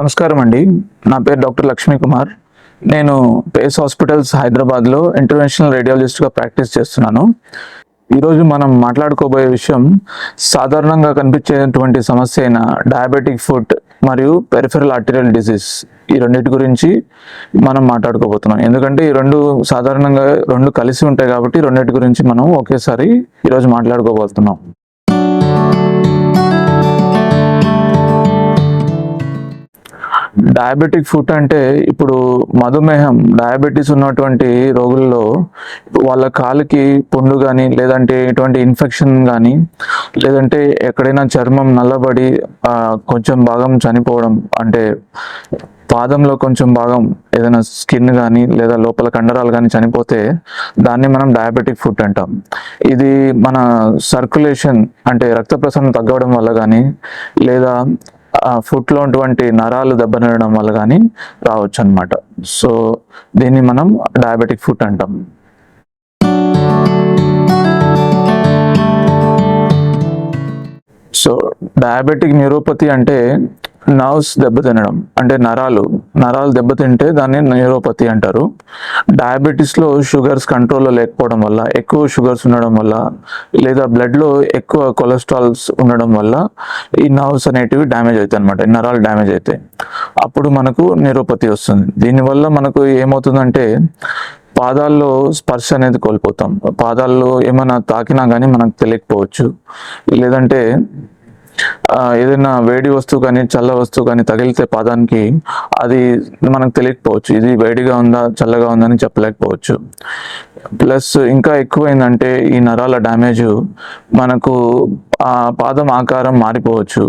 నమస్కారం అండి. నా పేరు డాక్టర్ లక్ష్మీ కుమార్. నేను పేస్ హాస్పిటల్స్ హైదరాబాద్లో ఇంటర్వెన్షనల్ రేడియాలజిస్ట్గా ప్రాక్టీస్ చేస్తున్నాను. ఈరోజు మనం మాట్లాడుకోబోయే విషయం సాధారణంగా కనిపించేటువంటి సమస్య అయిన డయాబెటిక్ ఫుట్ మరియు పెరిఫెరల్ ఆర్టీరియల్ డిసీజ్. ఈ రెండింటి గురించి మనం మాట్లాడుకోబోతున్నాం. ఎందుకంటే ఈ రెండు సాధారణంగా రెండు కలిసి ఉంటాయి కాబట్టి రెండింటి గురించి మనం ఒకేసారి ఈరోజు మాట్లాడుకోబోతున్నాం. డయాబెటిక్ ఫుడ్ అంటే ఇప్పుడు మధుమేహం డయాబెటీస్ ఉన్నటువంటి రోగుల్లో వాళ్ళ కాలుకి పుండు కానీ లేదంటే ఎటువంటి ఇన్ఫెక్షన్ కానీ లేదంటే ఎక్కడైనా చర్మం నల్లబడి కొంచెం భాగం చనిపోవడం అంటే పాదంలో కొంచెం భాగం ఏదైనా స్కిన్ కానీ లేదా లోపల కండరాలు కానీ చనిపోతే దాన్ని మనం డయాబెటిక్ ఫుడ్ అంటాం. ఇది మన సర్క్యులేషన్ అంటే రక్త ప్రసరణ తగ్గడం వల్ల కానీ లేదా ఫుట్లో ఉన్నటువంటి నరాలు దెబ్బతినడం వల్ల కానీ రావచ్చు అనమాట సో దీన్ని మనం డయాబెటిక్ ఫుట్ అంటాం. సో డయాబెటిక్ న్యూరోపతి అంటే నర్వ్స్ దెబ్బతినడం అంటే నరాలు. నరాలు దెబ్బతింటే దాన్ని న్యూరోపతి అంటారు. డయాబెటీస్లో షుగర్స్ కంట్రోల్లో లేకపోవడం వల్ల ఎక్కువ షుగర్స్ ఉండడం వల్ల లేదా బ్లడ్లో ఎక్కువ కొలెస్ట్రాల్స్ ఉండడం వల్ల ఈ నర్వ్స్ అనేటివి డ్యామేజ్ అవుతాయి అనమాట నరాలు డ్యామేజ్ అవుతాయి. అప్పుడు మనకు న్యూరోపతి వస్తుంది. దీనివల్ల మనకు ఏమవుతుందంటే పాదాల్లో స్పర్శ అనేది కోల్పోతాం. పాదాల్లో ఏమైనా తాకినా కానీ మనకు తెలియకపోవచ్చు. లేదంటే ఏదైనా వేడి వస్తువు కానీ చల్ల వస్తువు కానీ తగిలితే పాదానికి అది మనకు తెలియకపోవచ్చు. ఇది వేడిగా ఉందా చల్లగా ఉందా అని చెప్పలేకపోవచ్చు. ప్లస్ ఇంకా ఎక్కువైందంటే ఈ నరాల డ్యామేజ్ మనకు ఆ పాదం ఆకారం మారిపోవచ్చు.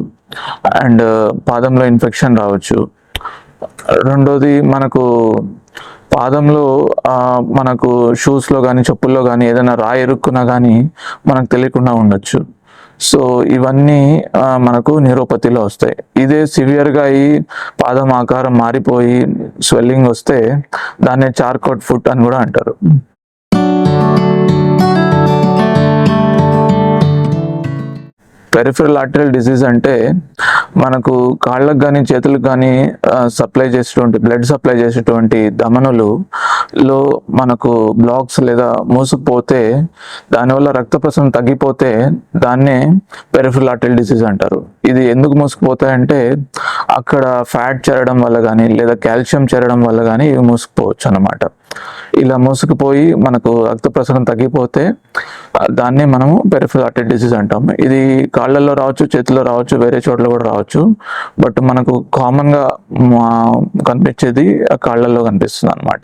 అండ్ పాదంలో ఇన్ఫెక్షన్ రావచ్చు. రెండోది మనకు పాదంలో మనకు షూస్లో కానీ చెప్పుల్లో కానీ ఏదైనా రాయి ఎరుక్కున్నా కానీ మనకు తెలియకుండా ఉండొచ్చు. సో ఇవన్నీ మనకు న్యూరోపతిలో వస్తాయి. ఇదే సివియర్గా అయి పాదం ఆకారం మారిపోయి స్వెల్లింగ్ వస్తే దాన్ని చార్కోట్ ఫుట్ అని కూడా అంటారు. పెరిఫరల్ ఆర్టరీ డిసీజ్ అంటే మనకు కాళ్ళకు కానీ చేతులకు కానీ సప్లై చేసేటువంటి బ్లడ్ సప్లై చేసేటువంటి ధమనులు లో మనకు బ్లాక్స్ లేదా మూసుకుపోతే దానివల్ల రక్త ప్రసరణ తగ్గిపోతే దాన్నే పెరిఫరల్ ఆర్టరీ డిసీజ్ అంటారు. ఇది ఎందుకు మూసుకుపోతాయంటే అక్కడ ఫ్యాట్ చేరడం వల్ల కానీ లేదా కాల్షియం చేరడం వల్ల కానీ ఇవి మూసుకుపోవచ్చు అన్నమాట ఇలా మూసుకుపోయి మనకు రక్త ప్రసరణ తగ్గిపోతే దాన్ని మనము పెరిఫిల్ ఆర్టరీ డిసీజ్ అంటాం. ఇది కాళ్ళల్లో రావచ్చు చేతిలో రావచ్చు వేరే చోట్ల కూడా రావచ్చు. బట్ మనకు కామన్గా కనిపించేది ఆ కాళ్ళల్లో కనిపిస్తుంది అనమాట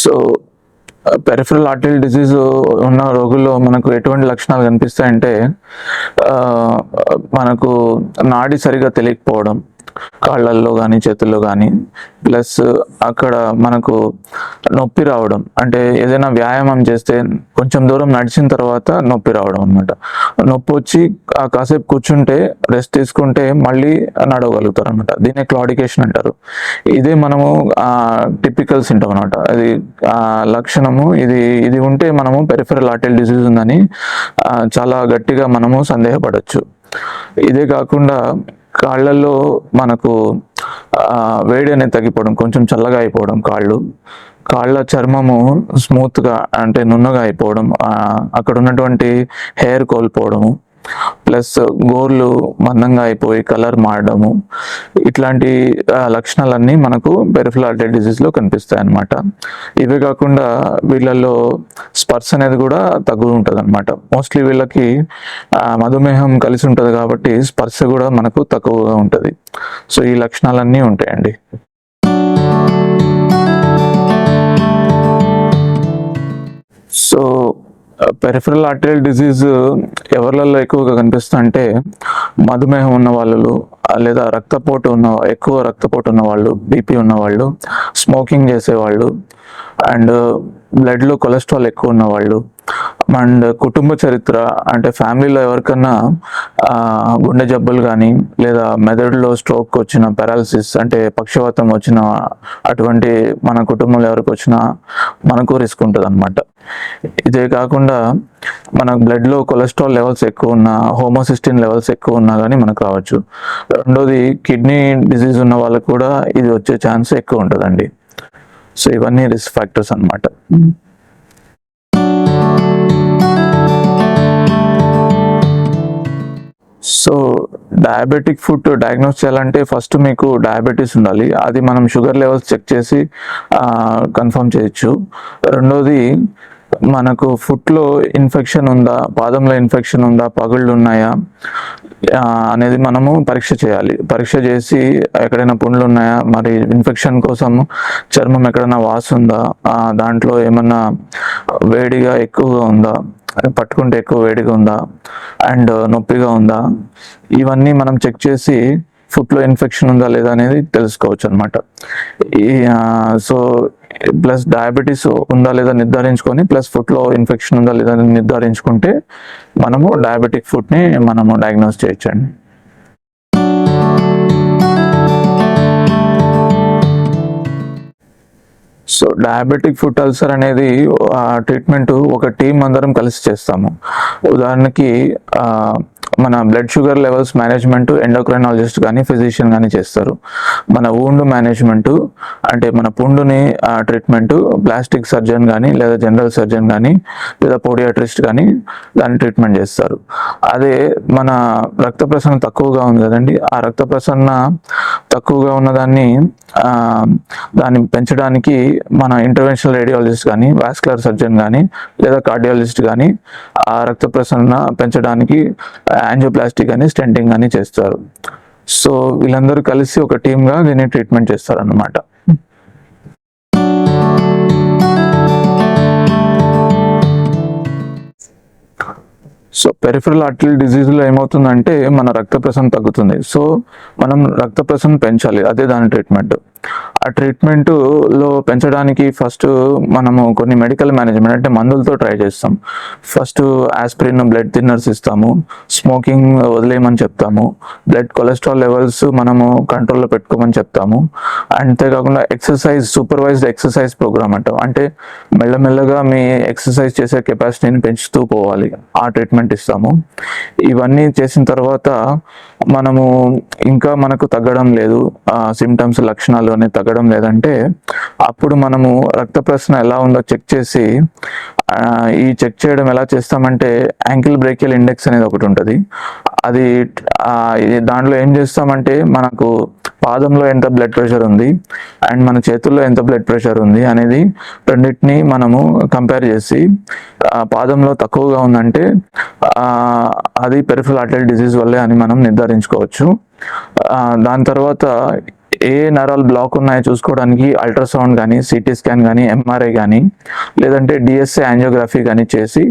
సో పెరిఫరల్ ఆర్టరీ డిసీజ్ ఉన్న రోగుల్లో మనకు ఎటువంటి లక్షణాలు కనిపిస్తాయంటే మనకు నాడి సరిగా తెలియకపోవడం కాళ్ళల్లో కానీ చేతుల్లో కానీ ప్లస్ అక్కడ మనకు నొప్పి రావడం. అంటే ఏదైనా వ్యాయామం చేస్తే కొంచెం దూరం నడిచిన తర్వాత నొప్పి రావడం అనమాట నొప్పి వచ్చి కాసేపు కూర్చుంటే రెస్ట్ తీసుకుంటే మళ్ళీ నడవగలుగుతారు అనమాట దీన్ని క్లాడికేషన్ అంటారు. ఇదే మనము టిపికల్ సింటమ్ అనమాట అది లక్షణము ఇది ఇది ఉంటే మనము పెరిఫెరల్ ఆర్టెల్ డిసీజ్ ఉందని చాలా గట్టిగా మనము సందేహపడవచ్చు ఇదే కాకుండా కాళ్ళల్లో మనకు వేడి అనేది తగ్గిపోవడం కొంచెం చల్లగా అయిపోవడం కాళ్ళు. కాళ్ళ చర్మము స్మూత్గా అంటే నున్నగా అయిపోవడం అక్కడ ఉన్నటువంటి హెయిర్ కోల్పోవడము. ప్లస్ గోర్లు మందంగా అయిపోయి కలర్ మారడము ఇట్లాంటి లక్షణాలన్నీ మనకు పెరిఫిల్ ఆర్టరీ డిసీజ్లో కనిపిస్తాయి అనమాట ఇవే కాకుండా వీళ్ళల్లో స్పర్శ అనేది కూడా తగ్గు ఉంటుంది అనమాట మోస్ట్లీ వీళ్ళకి మధుమేహం కలిసి ఉంటుంది కాబట్టి స్పర్శ కూడా మనకు తక్కువగా ఉంటుంది. సో ఈ లక్షణాలన్నీ ఉంటాయండి. సో పెరిఫరల్ ఆర్టరియల్ డిసీజ్ ఎవరిలలో ఎక్కువగా కనిపిస్తుందంటే మధుమేహం ఉన్న వాళ్ళు లేదా రక్తపోటు ఉన్న ఎక్కువ రక్తపోటు ఉన్న వాళ్ళు బీపీ ఉన్న వాళ్ళు స్మోకింగ్ చేసేవాళ్ళు అండ్ బ్లడ్లో కొలెస్ట్రాల్ ఎక్కువ ఉన్న వాళ్ళు అండ్ కుటుంబ చరిత్ర అంటే ఫ్యామిలీలో ఎవరికన్నా గుండె జబ్బులు కానీ లేదా మెదడులో స్ట్రోక్ వచ్చిన పెరాలసిస్ అంటే పక్షవాతం వచ్చిన అటువంటి మన కుటుంబంలో ఎవరికి వచ్చినా మనకు రిస్క్ ఉంటుంది అనమాట ఇదే కాకుండా మన బ్లడ్లో కొలెస్ట్రాల్ లెవెల్స్ ఎక్కువ ఉన్నా హోమోసిస్టిన్ లెవెల్స్ ఎక్కువ ఉన్నా కానీ మనకు రావచ్చు. రెండోది కిడ్నీ డిసీజ్ ఉన్న వాళ్ళకు కూడా ఇది వచ్చే ఛాన్స్ ఎక్కువ ఉంటుందండి. సో ఇవన్నీ రిస్క్ ఫ్యాక్టర్స్ అన్నమాట. సో డయాబెటిక్ ఫుడ్ డయాగ్నోస్ చేయాలంటే ఫస్ట్ మీకు డయాబెటీస్ ఉండాలి. అది మనం షుగర్ లెవెల్స్ చెక్ చేసి కన్ఫర్మ్ చేయొచ్చు. రెండోది మనకు ఫుట్లో ఇన్ఫెక్షన్ ఉందా పాదంలో ఇన్ఫెక్షన్ ఉందా పగుళ్ళు ఉన్నాయా అనేది మనము పరీక్ష చేయాలి. పరీక్ష చేసి ఎక్కడైనా పుండ్లు ఉన్నాయా మరి ఇన్ఫెక్షన్ కోసం చర్మం ఎక్కడైనా వాసుందా దాంట్లో ఏమన్నా వేడిగా ఎక్కువగా ఉందా పట్టుకుంటే ఎక్కువ వేడిగా ఉందా అండ్ నొప్పిగా ఉందా ఇవన్నీ మనం చెక్ చేసి ఫుడ్లో ఇన్ఫెక్షన్ ఉందా లేదా అనేది తెలుసుకోవచ్చు అనమాట ఈ సో ప్లస్ డయాబెటీస్ ఉందా లేదా నిర్ధారించుకొని ప్లస్ ఫుడ్లో ఇన్ఫెక్షన్ ఉందా లేదా నిర్ధారించుకుంటే మనము డయాబెటిక్ ఫుడ్ని మనము డయాగ్నోస్ చేయొచ్చండి. సో డయాబెటిక్ ఫుడ్ అల్సర్ అనేది ట్రీట్మెంట్ ఒక టీం అందరం కలిసి చేస్తాము. ఉదాహరణకి మన blood sugar levels management endocrinologist కానీ ఫిజిషియన్ కానీ చేస్తారు. మన ఊండు మేనేజ్మెంట్ అంటే మన పుండుని ట్రీట్మెంట్ ప్లాస్టిక్ సర్జన్ కానీ లేదా జనరల్ సర్జన్ కానీ లేదా పోడియాట్రిస్ట్ కానీ దాన్ని ట్రీట్మెంట్ చేస్తారు. అదే మన రక్త ప్రసరణ తక్కువగా ఉంది కదండి. ఆ రక్త ప్రసరణ తక్కువగా ఉన్నదాన్ని దాన్ని పెంచడానికి మన ఇంటర్వెన్షనల్ రేడియాలజిస్ట్ కానీ వాస్కులర్ సర్జన్ కానీ లేదా కార్డియాలజిస్ట్ కానీ ఆ రక్త ప్రసరణ పెంచడానికి యాంజియోప్లాస్టిక్ అని స్టెంటింగ్ అని చేస్తారు. సో వీళ్ళందరూ కలిసి ఒక టీమ్గా దీన్ని ట్రీట్మెంట్ చేస్తారు సో పెరిఫరల్ ఆర్టరీ డిజీజ్లో ఏమవుతుందంటే మన రక్త ప్రసరణ తగ్గుతుంది. సో మనం రక్త ప్రసరణ పెంచాలి అదే దాని ట్రీట్మెంట్ ఆ ట్రీట్మెంట్లో పెంచడానికి ఫస్ట్ మనము కొన్ని మెడికల్ మేనేజ్మెంట్ అంటే మందులతో ట్రై చేస్తాం. ఫస్ట్ ఆస్పిరిన్ బ్లడ్ థిన్నర్స్ ఇస్తాము. స్మోకింగ్ వదిలేయమని చెప్తాము. బ్లడ్ కొలెస్ట్రాల్ లెవెల్స్ మనము కంట్రోల్లో పెట్టుకోమని చెప్తాము. అంతేకాకుండా ఎక్సర్సైజ్ సూపర్వైజ్డ్ ఎక్సర్సైజ్ ప్రోగ్రామ్ అంటాం. అంటే మెల్లమెల్లగా మీ ఎక్సర్సైజ్ చేసే కెపాసిటీని పెంచుతూ పోవాలి. ఆ ట్రీట్మెంట్ ఇస్తాము. ఇవన్నీ చేసిన తర్వాత మనము ఇంకా మనకు తగ్గడం లేదు ఆ సిమ్టమ్స్ లక్షణాలు అనేవి తగ్గడం లేదంటే అప్పుడు మనము రక్త ప్రసరణ ఎలా ఉందో చెక్ చేసి ఈ చెక్ చేయడం ఎలా చేస్తామంటే యాంకిల్ బ్రేకియల్ ఇండెక్స్ అనేది ఒకటి ఉంటుంది. అది దాంట్లో ఏం చేస్తామంటే మనకు పాదంలో ఎంత బ్లడ్ ప్రెషర్ ఉంది అండ్ మన చేతుల్లో ఎంత బ్లడ్ ప్రెషర్ ఉంది అనేది రెండింటిని మనము కంపేర్ చేసి పాదంలో తక్కువగా ఉందంటే అది పెరిఫరల్ ఆర్టరీ డిసీజ్ వల్లే అని మనం నిర్ధారించుకోవచ్చు. దాని తర్వాత ఏ నరాలు బ్లాక్ ఉన్నాయో చూసుకోవడానికి అల్ట్రాసౌండ్ కానీ సిటీ స్కాన్ కానీ ఎంఆర్ఐ కానీ లేదంటే డిఎస్ఏ యాంజియోగ్రఫీ కానీ చేసి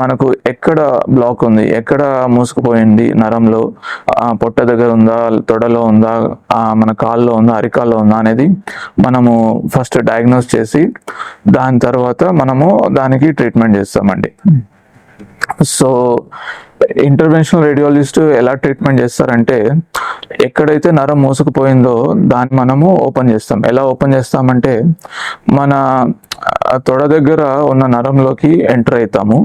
మనకు ఎక్కడ బ్లాక్ ఉంది ఎక్కడ మూసుకుపోయింది నరంలో పొట్ట దగ్గర ఉందా తొడలో ఉందా మన కాల్లో ఉందా అరికాల్లో ఉందా అనేది మనము ఫస్ట్ డయాగ్నోస్ చేసి దాని తర్వాత మనము దానికి ట్రీట్మెంట్ చేస్తామండి. Hmm. సో ఇంటర్వెన్షనల్ రేడియాలజిస్ట్ ఎలా ట్రీట్మెంట్ చేస్తారంటే ఎక్కడైతే నరం మూసుకుపోయిందో దాన్ని మనము ఓపెన్ చేస్తాం. ఎలా ఓపెన్ చేస్తామంటే మన తొడ దగ్గర ఉన్న నరంలోకి ఎంటర్ అవుతాము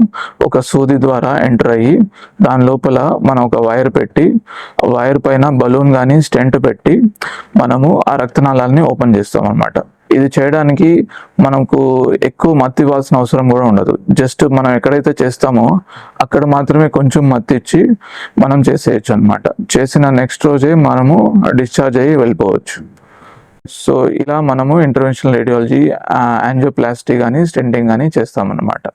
ఒక సూది ద్వారా ఎంటర్ అయ్యి దాని లోపల మనం ఒక వైర్ పెట్టి వైర్ పైన బలూన్ కానీ స్టెంట్ పెట్టి మనము ఆ రక్తనాళాలని ఓపెన్ చేస్తాం అన్నమాట ఇది చేయడానికి మనకు ఎక్కువ మత్తి ఇవ్వాల్సిన అవసరం కూడా ఉండదు. జస్ట్ మనం ఎక్కడైతే చేస్తామో అక్కడ మాత్రమే కొంచెం మత్తి ఇచ్చి మనం చేసేయచ్చు అనమాట చేసిన నెక్స్ట్ రోజే మనము డిశ్చార్జ్ అయ్యి వెళ్ళిపోవచ్చు. సో ఇలా మనము ఇంటర్వెన్షనల్ రేడియాలజీ యాంజియోప్లాస్టీ కానీ స్టెంటింగ్ కానీ చేస్తామన్నమాట.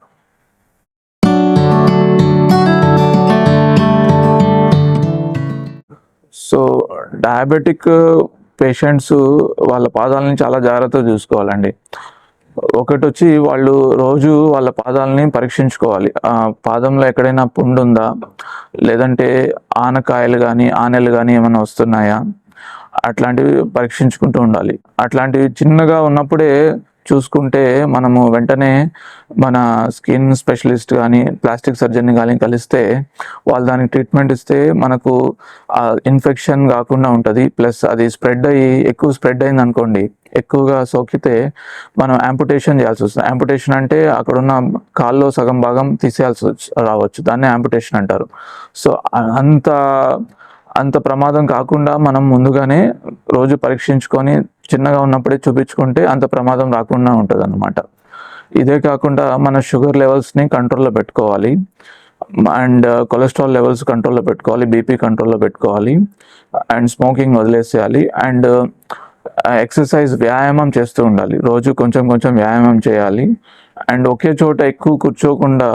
సో డయాబెటిక్ పేషెంట్స్ వాళ్ళ పాదాలని చాలా జాగ్రత్తగా చూసుకోవాలండి. ఒకటి వచ్చి వాళ్ళు రోజు వాళ్ళ పాదాలని పరీక్షించుకోవాలి. ఆ పాదంలో ఎక్కడైనా పుండు ఉందా లేదంటే ఆనకాయలు కానీ ఆనెలు కానీ ఏమైనా వస్తున్నాయా? అట్లాంటివి పరీక్షించుకుంటూ ఉండాలి. అట్లాంటివి చిన్నగా ఉన్నప్పుడే చూసుకుంటే మనము వెంటనే మన స్కిన్ స్పెషలిస్ట్ కానీ ప్లాస్టిక్ సర్జన్ని కానీ కలిస్తే వాళ్ళు దానికి ట్రీట్మెంట్ ఇస్తే మనకు ఇన్ఫెక్షన్ కాకుండా ఉంటుంది. ప్లస్ అది స్ప్రెడ్ అయ్యి ఎక్కువ స్ప్రెడ్ అయింది అనుకోండి ఎక్కువగా సోకితే మనం యాంపుటేషన్ చేయాల్సి వస్తుంది. యాంపుటేషన్ అంటే అక్కడున్న కాల్లో సగం భాగం తీసేయాల్సి రావచ్చు. దాన్ని యాంపుటేషన్ అంటారు. సో అంత అంత ప్రమాదం కాకుండా మనం ముందుగానే రోజు పరీక్షించుకొని చిన్నగా ఉన్నప్పుడే చూపించుకుంటే అంత ప్రమాదం రాకుండా ఉంటుంది అన్నమాట ఇదే కాకుండా మన షుగర్ లెవెల్స్ని కంట్రోల్లో పెట్టుకోవాలి. అండ్ కొలెస్ట్రాల్ లెవెల్స్ కంట్రోల్లో పెట్టుకోవాలి బీపీ కంట్రోల్లో పెట్టుకోవాలి అండ్ స్మోకింగ్ వదిలేసేయాలి అండ్ ఎక్సర్సైజ్ వ్యాయామం చేస్తూ ఉండాలి. రోజు కొంచెం కొంచెం వ్యాయామం చేయాలి. అండ్ ఒకే చోట ఎక్కువ కూర్చోకుండా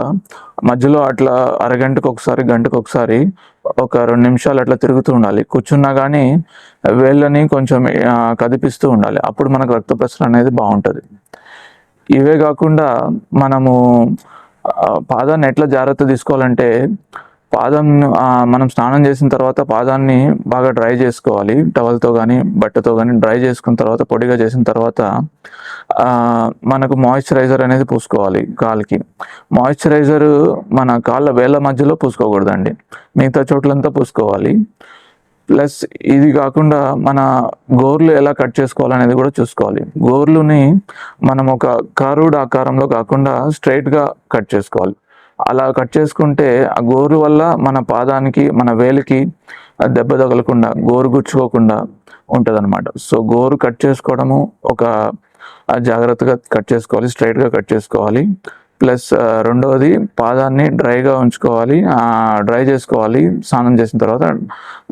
మధ్యలో అట్లా అరగంటకు ఒకసారి గంటకు ఒకసారి ఒక రెండు నిమిషాలు అట్లా తిరుగుతూ ఉండాలి. కూర్చున్నా కానీ వేళ్ళని కొంచెం కదిపిస్తూ ఉండాలి. అప్పుడు మనకు రక్త ప్రసరణ అనేది బాగుంటుంది. ఇవే కాకుండా మనము పాదాన్ని ఎట్లా జాగ్రత్త తీసుకోవాలంటే పాదం మనం స్నానం చేసిన తర్వాత పాదాన్ని బాగా డ్రై చేసుకోవాలి. టవల్తో కానీ బట్టతో కానీ డ్రై చేసుకున్న తర్వాత పొడిగా చేసిన తర్వాత మనకు మాయిశ్చరైజర్ అనేది పూసుకోవాలి కాలుకి. మాయిశ్చరైజర్ మన కాళ్ళ వేళ్ళ మధ్యలో పూసుకోకూడదండి. మిగతా చోట్లంతా పూసుకోవాలి. ప్లస్ ఇది కాకుండా మన గోర్లు ఎలా కట్ చేసుకోవాలనేది కూడా చూసుకోవాలి. గోర్లుని మనం ఒక కరువుడ్ ఆకారంలో కాకుండా స్ట్రైట్గా కట్ చేసుకోవాలి. అలా కట్ చేసుకుంటే ఆ గోరు వల్ల మన పాదానికి మన వేలికి దెబ్బ తగలకుండా గోరు గుచ్చుకోకుండా ఉంటుందన్నమాట. సో గోరు కట్ చేసుకోవడము ఒక జాగ్రత్తగా కట్ చేసుకోవాలి స్ట్రైట్గా కట్ చేసుకోవాలి. ప్లస్ రెండవది పాదాన్ని డ్రైగా ఉంచుకోవాలి డ్రై చేసుకోవాలి స్నానం చేసిన తర్వాత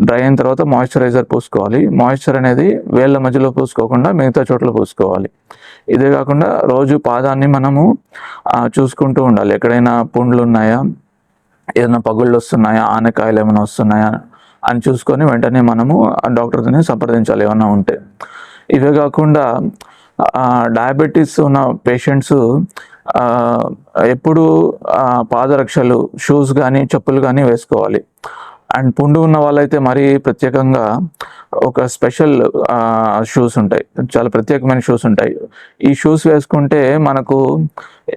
డ్రై అయిన తర్వాత మాయిశ్చరైజర్ పూసుకోవాలి. మాయిశ్చర్ అనేది వేళ్ళ మధ్యలో పూసుకోకుండా మిగతా చోట్ల పూసుకోవాలి. ఇదే కాకుండా రోజు పాదాన్ని మనము చూసుకుంటూ ఉండాలి. ఎక్కడైనా పుండ్లు ఉన్నాయా? ఏదైనా పగుళ్ళు వస్తున్నాయా? ఆనకాయలు ఏమైనా వస్తున్నాయా? అని చూసుకొని వెంటనే మనము ఆ సంప్రదించాలి ఏమైనా ఉంటే. ఇవే కాకుండా డయాబెటీస్ ఉన్న పేషెంట్స్ ఎప్పుడు పాదరక్షలు షూస్ కానీ చెప్పులు కానీ వేసుకోవాలి. అండ్ పుండు ఉన్న వాళ్ళైతే మరీ ప్రత్యేకంగా ఒక స్పెషల్ షూస్ ఉంటాయి. చాలా ప్రత్యేకమైన షూస్ ఉంటాయి. ఈ షూస్ వేసుకుంటే మనకు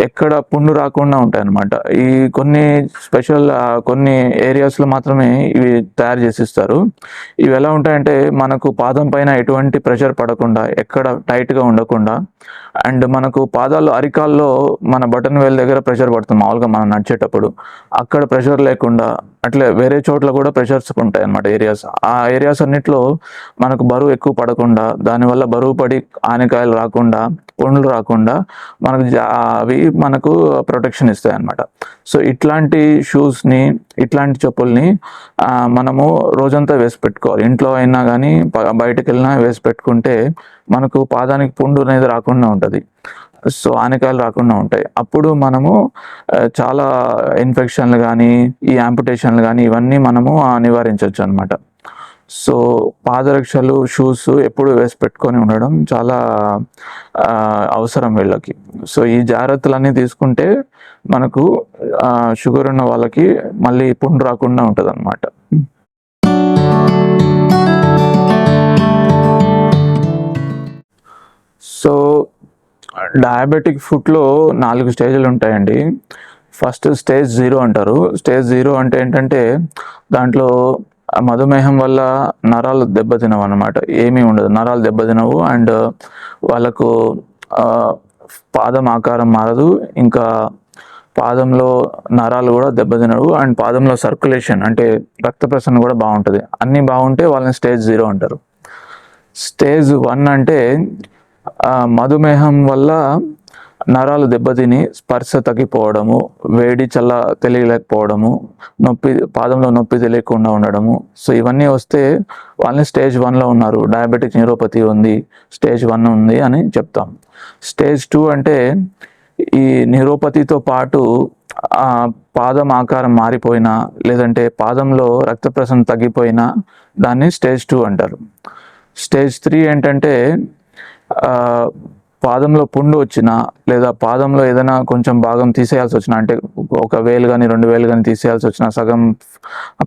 ఎక్కడ పుండు రాకుండా ఉంటాయి అన్నమాట ఈ కొన్ని స్పెషల్ కొన్ని ఏరియాస్లో మాత్రమే ఇవి తయారు చేసిస్తారు. ఇవి ఎలా ఉంటాయంటే మనకు పాదం పైన ఎటువంటి ప్రెషర్ పడకుండా ఎక్కడ టైట్గా ఉండకుండా అండ్ మనకు పాదాలు అరికాల్లో మన బటన్ వేల్ దగ్గర ప్రెషర్ పడుతుంది మామూలుగా మనం నడిచేటప్పుడు. అక్కడ ప్రెషర్ లేకుండా అట్లే వేరే చోట్ల కూడా ప్రెషర్స్ ఉంటాయి అన్నమాట ఏరియాస్. ఆ ఏరియాస్ అన్నిట్లో మనకు బరువు ఎక్కువ పడకుండా దానివల్ల బరువు పడి ఆనకాయలు రాకుండా పుండ్లు రాకుండా మనకు అవి మనకు ప్రొటెక్షన్ ఇస్తాయి అన్నమాట సో ఇట్లాంటి షూస్ని ఇట్లాంటి చెప్పుల్ని మనము రోజంతా వేసి పెట్టుకోవాలి. ఇంట్లో అయినా కానీ బయటకు వెళ్ళినా వేసి పెట్టుకుంటే మనకు పాదానికి పుండు అనేది రాకుండా ఉంటుంది. సో ఆనకాయలు రాకుండా ఉంటాయి. అప్పుడు మనము చాలా ఇన్ఫెక్షన్లు కానీ ఈ యాంపుటేషన్లు కానీ ఇవన్నీ మనము నివారించవచ్చు అనమాట సో పాదరక్షలు షూస్ ఎప్పుడు వేసి పెట్టుకొని ఉండడం చాలా అవసరం వీళ్ళకి. సో ఈ జాగ్రత్తలన్నీ తీసుకుంటే మనకు షుగర్ ఉన్న వాళ్ళకి మళ్ళీ పుండు రాకుండా ఉంటుంది అనమాట సో డయాబెటిక్ ఫుడ్లో నాలుగు స్టేజ్లు ఉంటాయండి. ఫస్ట్ స్టేజ్ జీరో అంటారు. స్టేజ్ జీరో అంటే ఏంటంటే దాంట్లో ఆ మధుమేహం వల్ల నరాలు దెబ్బతినవు అనమాట ఏమీ ఉండదు. నరాలు దెబ్బతినవు అండ్ వాళ్ళకు పాదం ఆకారం మారదు. ఇంకా పాదంలో నరాలు కూడా దెబ్బతినవు అండ్ పాదంలో సర్క్యులేషన్ అంటే రక్త ప్రసరణ కూడా బాగుంటుంది. అన్నీ బాగుంటే వాళ్ళని స్టేజ్ జీరో అంటారు. స్టేజ్ వన్ అంటే మధుమేహం వల్ల నరాలు దెబ్బతిని స్పర్శ తగ్గిపోవడము వేడి చల్ల తెలియలేకపోవడము నొప్పి పాదంలో నొప్పి తెలియకుండా ఉండడము. సో ఇవన్నీ వస్తే వాళ్ళని స్టేజ్ వన్లో ఉన్నారు. డయాబెటిక్ న్యూరోపతి ఉంది స్టేజ్ వన్ ఉంది అని చెప్తాం. స్టేజ్ టూ అంటే ఈ న్యూరోపతితో పాటు పాదం ఆకారం మారిపోయినా లేదంటే పాదంలో రక్త ప్రసరణ తగ్గిపోయినా దాన్ని స్టేజ్ టూ అంటారు. స్టేజ్ త్రీ ఏంటంటే పాదంలో పుండు వచ్చినా లేదా పాదంలో ఏదైనా కొంచెం భాగం తీసేయాల్సి వచ్చినా అంటే ఒక వేలు కానీ రెండు వేలు కానీ తీసేయాల్సి వచ్చినా సగం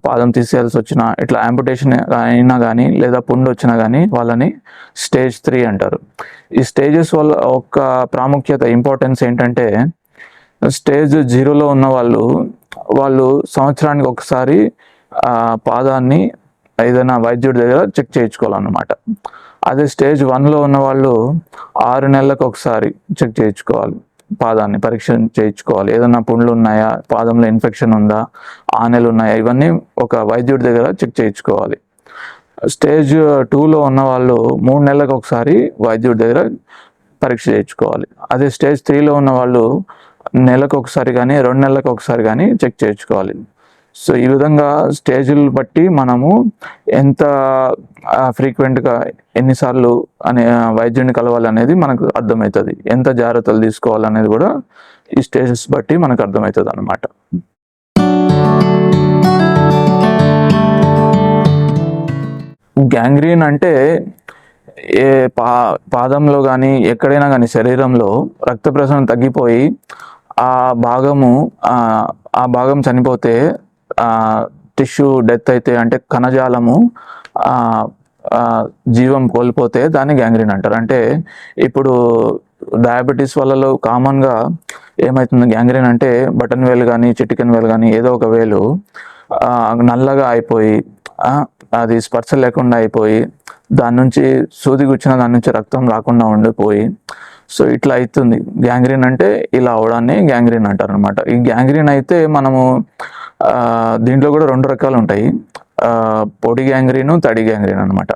పాదం తీసేయాల్సి వచ్చినా ఇట్లా యాంపుటేషన్ అయినా కానీ లేదా పుండు వచ్చినా కానీ వాళ్ళని స్టేజ్ త్రీ అంటారు. ఈ స్టేజెస్ వల్ల ఒక ప్రాముఖ్యత ఇంపార్టెన్స్ ఏంటంటే స్టేజ్ జీరోలో ఉన్న వాళ్ళు వాళ్ళు సంవత్సరానికి ఒకసారి పాదాన్ని ఏదైనా వైద్యుడి దగ్గర చెక్ చేయించుకోవాలన్నమాట. అదే స్టేజ్ వన్లో ఉన్న వాళ్ళు ఆరు నెలలకు ఒకసారి చెక్ చేయించుకోవాలి. పాదాన్ని పరీక్ష చేయించుకోవాలి. ఏదైనా పుండ్లు ఉన్నాయా? పాదంలో ఇన్ఫెక్షన్ ఉందా? ఆనెలు ఉన్నాయా? ఇవన్నీ ఒక వైద్యుడి దగ్గర చెక్ చేయించుకోవాలి. స్టేజ్ టూలో ఉన్న వాళ్ళు మూడు నెలలకు ఒకసారి వైద్యుడి దగ్గర పరీక్ష చేయించుకోవాలి. అదే స్టేజ్ త్రీలో ఉన్న వాళ్ళు నెలకు ఒకసారి కానీ రెండు నెలలకు ఒకసారి కానీ చెక్ చేయించుకోవాలి. సో ఈ విధంగా స్టేజీలు బట్టి మనము ఎంత ఫ్రీక్వెంట్గా ఎన్నిసార్లు అనే వైద్యుడిని కలవాలి అనేది మనకు అర్థమవుతుంది. ఎంత జాగ్రత్తలు తీసుకోవాలనేది కూడా ఈ స్టేజెస్ బట్టి మనకు అర్థమవుతుంది అనమాట గ్యాంగ్రీన్ అంటే ఏ పా పాదంలో కానీ ఎక్కడైనా కానీ శరీరంలో రక్త ప్రసరణ తగ్గిపోయి ఆ భాగము ఆ భాగం చనిపోతే టిష్యూ డెత్ అయితే అంటే కణజాలము జీవం కోల్పోతే దాన్ని గ్యాంగ్రీన్ అంటారు. అంటే ఇప్పుడు డయాబెటీస్ వల్ల కామన్గా ఏమవుతుంది గ్యాంగ్రీన్ అంటే బటన్ వేలు కానీ చిటికెన్ వేలు కానీ ఏదో ఒక వేలు నల్లగా అయిపోయి అది స్పర్శ లేకుండా అయిపోయి దాని నుంచి సూది గుచ్చిన దాని నుంచి రక్తం రాకుండా ఉండిపోయి సో ఇట్లా అవుతుంది గ్యాంగ్రీన్ అంటే ఇలా అవడాన్ని గ్యాంగ్రీన్ అంటారు అనమాట ఈ గ్యాంగ్రీన్ అయితే మనము దీంట్లో కూడా రెండు రకాలు ఉంటాయి. పొడి గ్యాంగ్రీన్ తడి గ్యాంగ్రీన్ అనమాట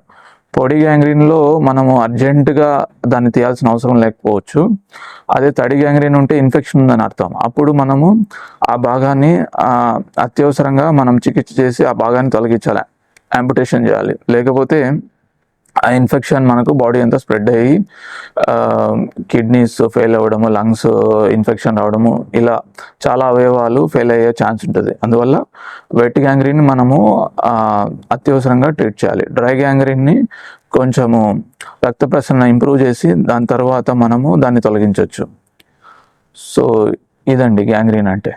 పొడి గ్యాంగ్రీన్లో మనము అర్జెంటుగా దాన్ని తీయాల్సిన అవసరం లేకపోవచ్చు. అదే తడి గ్యాంగ్రీన్ ఉంటే ఇన్ఫెక్షన్ ఉందని అర్థం. అప్పుడు మనము ఆ భాగాన్ని అత్యవసరంగా మనం చికిత్స చేసి ఆ భాగాన్ని తొలగించాలి. అంపుటేషన్ చేయాలి. లేకపోతే ఆ ఇన్ఫెక్షన్ మనకు బాడీ అంతా స్ప్రెడ్ అయ్యి కిడ్నీస్ ఫెయిల్ అవ్వడము లంగ్స్ ఇన్ఫెక్షన్ రావడము ఇలా చాలా అవయవాలు ఫెయిల్ అయ్యే ఛాన్స్ ఉంటుంది. అందువల్ల వెట్ గ్యాంగ్రీన్ మనము అత్యవసరంగా ట్రీట్ చేయాలి. డ్రై గ్యాంగ్రీన్ని కొంచెము రక్త ప్రసరణ ఇంప్రూవ్ చేసి దాని తర్వాత మనము దాన్ని తొలగించవచ్చు. సో ఇదండి గ్యాంగ్రీన్ అంటే.